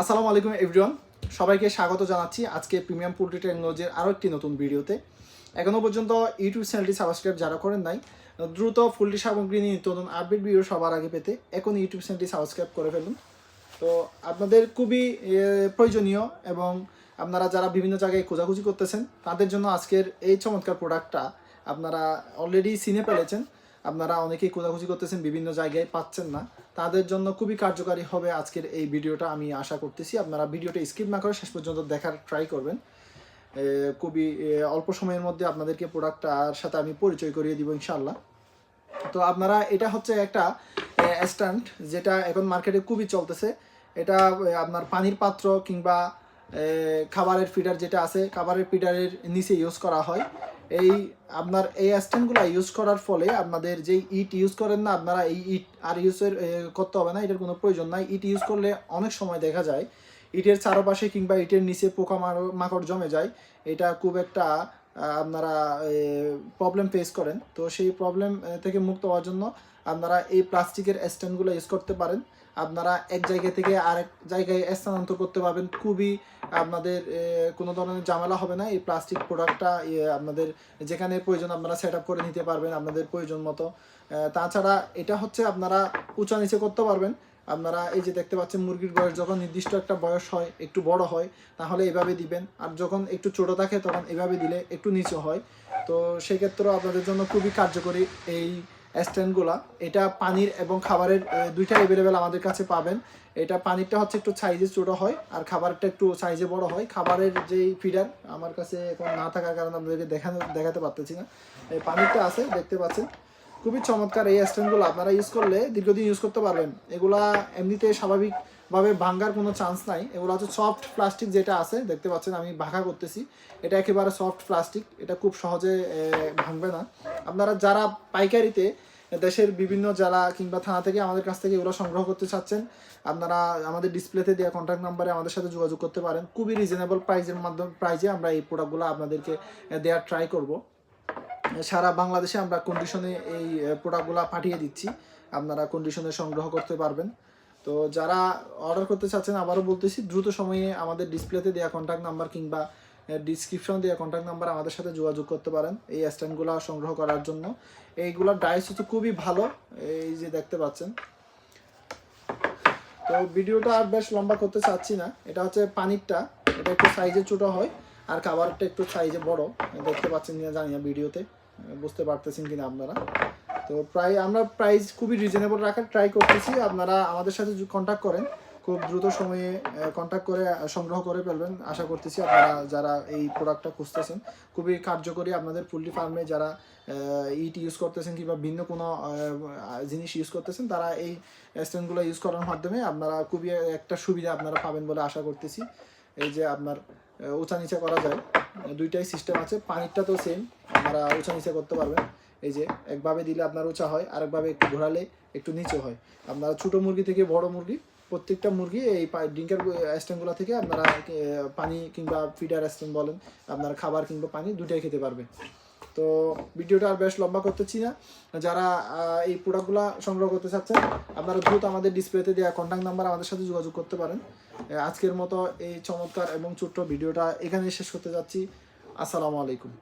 আসসালামু আলাইকুম এভরিওয়ান সবাইকে স্বাগত জানাচ্ছি আজকে প্রিমিয়াম পোল্ট্রি টেকনোলজির আরও একটি নতুন ভিডিওতে। এখনও পর্যন্ত ইউটিউব চ্যানেলটি সাবস্ক্রাইব যারা করেন নাই, দ্রুত পোলট্রি সামগ্রী নিয়ে নতুন আপডেট ভিডিও সবার আগে পেতে এখন ইউটিউব চ্যানেলটি সাবস্ক্রাইব করে ফেলুন। তো আপনাদের খুবই প্রয়োজনীয় এবং আপনারা যারা বিভিন্ন জায়গায় খোঁজাখুঁজি করতেছেন, তাদের জন্য আজকের এই চমৎকার প্রোডাক্টটা আপনারা অলরেডি চিনে ফেলেছেন। আপনারা অনেকেই খোঁজাখুঁজি করতেছেন, বিভিন্ন জায়গায় পাচ্ছেন না। তাদের জন্য খুবই কার্যকারী হবে আজকের এই ভিডিওটা, আমি আশা করতেছি। আপনারা ভিডিওটা স্কিপ না করে শেষ পর্যন্ত দেখার ট্রাই করবেন। খুবই অল্প সময়ের মধ্যে আপনাদেরকে প্রোডাক্টটার সাথে আমি পরিচয় করিয়ে দিব ইনশাল্লাহ তো আপনারা, এটা হচ্ছে একটা স্ট্যান্ড যেটা এখন মার্কেটে খুবই চলতেছে। এটা আপনার পানির পাত্র কিংবা খাবারের ফিডার যেটা আছে, খাবারের ফিডারের নিচে ইউজ করা হয়। এই আপনার এই স্ট্যান্ডগুলো ইউজ করার ফলে আপনাদের যেই ইট ইউজ করেন না, আপনারা এই ইট আর ইউজের করতে হবে না, এটার কোনো প্রয়োজন নাই। ইট ইউজ করলে অনেক সময় দেখা যায়, ইটের চারপাশে কিংবা ইটের নিচে পোকা মাকড় জমে যায়। এটা খুব একটা আপনারা প্রবলেম ফেস করেন। তো সেই প্রবলেম থেকে মুক্ত হওয়ার জন্য আপনারা এই প্লাস্টিকের স্ট্যান্ডগুলো ইউজ করতে পারেন। আপনারা এক জায়গা থেকে আরেক জায়গায় স্থানান্তর করতে পারবেন। খুবই আপনাদের কোনো ধরনের ঝামেলা হবে না। এই প্লাস্টিক প্রোডাক্টটা আপনাদের যেখানে প্রয়োজন আপনারা সেট আপ করে নিতে পারবেন আপনাদের প্রয়োজন মতো। তাছাড়া এটা হচ্ছে আপনারা উঁচা নিচে করতে পারবেন। আপনারা এই যে দেখতে পাচ্ছেন মুরগির বয়স যখন নির্দিষ্ট একটা বয়স হয়, একটু বড় হয়, তাহলে এভাবে দিবেন। আর যখন একটু ছোট থাকে, তখন এভাবে দিলে একটু নিচু হয়। তো সেক্ষেত্রেও আপনাদের জন্য খুবই কার্যকরী এই স্ট্যান্ডগুলা। এটা পানির এবং খাবারের দুইটা অ্যাভেলেবেল আমাদের কাছে পাবেন। এটা পানিরটা হচ্ছে একটু সাইজে ছোটো হয়, আর খাবারটা একটু সাইজে বড় হয়। খাবারের যেই ফিডার আমার কাছে এখন না থাকার কারণে আপনাদেরকে দেখানো, দেখাতে পারতেছি না। এই পানিরটা আছে, দেখতে পাচ্ছেন। খুবই চমৎকার এই স্ট্যান্ডগুলো আপনারা ইউজ করলে দীর্ঘদিন ইউজ করতে পারবেন। এগুলা এমনিতে স্বাভাবিকভাবে ভাঙ্গার কোনো চান্স নাই। এগুলো হচ্ছে সফট প্লাস্টিক যেটা আছে, দেখতে পাচ্ছেন আমি ভাঙা করতেছি। এটা একেবারে সফট প্লাস্টিক এটা খুব সহজে ভাঙবে না। আপনারা যারা পাইকারিতে দেশের বিভিন্ন জেলা কিংবা থানা থেকে আমাদের কাছ থেকে এগুলো সংগ্রহ করতে চাচ্ছেন, আপনারা আমাদের ডিসপ্লেতে দেওয়া কন্ট্যাক্ট নাম্বারে আমাদের সাথে যোগাযোগ করতে পারেন। খুবই রিজনেবল প্রাইজের মাধ্যমে প্রাইজে আমরা এই প্রোডাক্টগুলো আপনাদেরকে দেওয়ার ট্রাই করব। সারা বাংলাদেশে আমরা কন্ডিশনে এই প্রোডাক্টগুলো পাঠিয়ে দিচ্ছি। আপনারা কন্ডিশনে সংগ্রহ করতে পারবেন। তো যারা অর্ডার করতে চাচ্ছেন, আবারও বলতেছি, দ্রুত সময়ে আমাদের ডিসপ্লেতে দেওয়া কন্ট্যাক্ট নাম্বার কিংবা ডিসক্রিপশন দেওয়া কন্ট্যাক্ট নাম্বার আমাদের সাথে যোগাযোগ করতে পারেন এই স্ট্যান্ডগুলো সংগ্রহ করার জন্য। এইগুলোর ডাইস হচ্ছে খুবই ভালো, এই যে দেখতে পাচ্ছেন। তো ভিডিওটা আর বেশ লম্বা করতে চাচ্ছি না। এটা হচ্ছে পানিরটা, এটা একটু সাইজে ছোটো হয়, আর খাবারটা একটু সাইজে বড়। দেখতে পাচ্ছেন কিনা জানি না ভিডিওতে। বুঝতে পারতেছেন কিনা আপনারা? তো প্রায়, আমরা প্রাইস খুবই রিজনেবল রাখার ট্রাই করতেছি। আপনারা আমাদের সাথে কন্ট্যাক্ট করেন। খুব দ্রুত সময়ে কন্ট্যাক্ট করে সংগ্রহ করে ফেলবেন। আশা করতেছি আপনারা যারা এই প্রোডাক্টটা খুঁজতেছেন, খুবই কার্যকরী আপনাদের পোলট্রি ফার্মে যারা ইট ইউজ করতেছেন কিংবা ভিন্ন কোনো জিনিস ইউজ করতেছেন, তারা এই স্ট্যান্ডগুলো ইউজ করার মাধ্যমে আপনারা খুবই একটা সুবিধা আপনারা পাবেন বলে আশা করতেছি। এই যে আপনার উঁচা নিচা করা যায়। দুইটাই সিস্টেম আছে পানিরটা তো সেম আপনারা উঁচা নিচা করতে পারবেন। এই যে একভাবে দিলে আপনার উঁচা হয়, আরেকভাবে একটু ঘোরালে একটু নিচে হয়। আপনারা ছোটো মুরগি থেকে বড় মুরগি, প্রত্যেকটা মুরগি এই ডিঙ্কার স্ট্যান্ডগুলো থেকে আপনারা পানি কিংবা ফিডার স্ট্যান্ড বলেন, আপনারা খাবার কিংবা পানি দুটাই খেতে পারবে তো ভিডিওটা আর বেশ লম্বা করতেছি না। যারা এই প্রোডাক্টগুলো সংগ্রহ করতে চাচ্ছেন, আপনারা দ্রুত আমাদের ডিসপ্লেতে দেওয়া কন্ট্যাক্ট নাম্বার আমাদের সাথে যোগাযোগ করতে পারেন। আজকের মতো এই চমৎকার এবং ছোট্ট ভিডিওটা এখানে শেষ করতে যাচ্ছি। আসসালামু আলাইকুম।